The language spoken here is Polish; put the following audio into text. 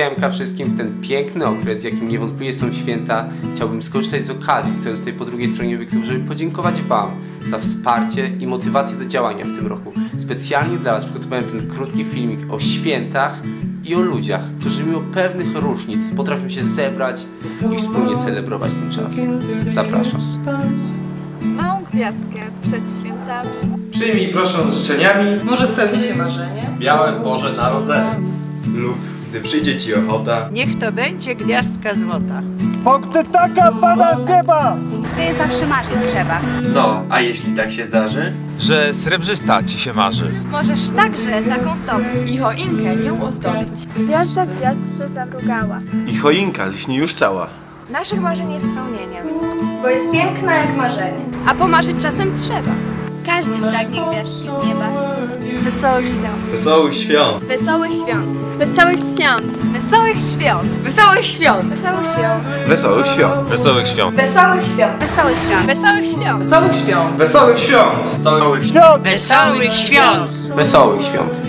Siemka wszystkim w ten piękny okres, jakim niewątpliwie są święta. Chciałbym skorzystać z okazji, stojąc tutaj po drugiej stronie obiektywu, żeby podziękować Wam za wsparcie i motywację do działania w tym roku. Specjalnie dla Was przygotowałem ten krótki filmik o świętach i o ludziach, którzy mimo pewnych różnic potrafią się zebrać i wspólnie celebrować ten czas. Zapraszam. Małą gwiazdkę przed świętami. Przyjmij proszę z życzeniami Może spełni się marzenie? Białe Boże Narodzenie lub gdy przyjdzie Ci ochota Niech to będzie gwiazdka złota. Ty zawsze marzeń trzeba. No, a jeśli tak się zdarzy? że srebrzysta ci się marzy. Możesz także taką zdobyć. I choinkę nią ozdobić. Gwiazda gwiazdce zamrugała. I choinka lśni już cała. Naszych marzeń jest spełnieniem. Bo jest piękna jak marzenie. A pomarzyć czasem trzeba. Każdy pragnie gwiazdki z nieba. Wesołych świąt. Wesołych świąt. Wesołych świąt. Wesołych świąt. Wesołych świąt. Wesołych świąt! Wesołych świąt. Wesołych świąt. Wesołych świąt. Wesołych świąt. Wesołych świąt. Wesołych świąt. Wesołych świąt! Wesołych świąt! Wesołych świąt! Wesołych świąt! Wesołych świąt!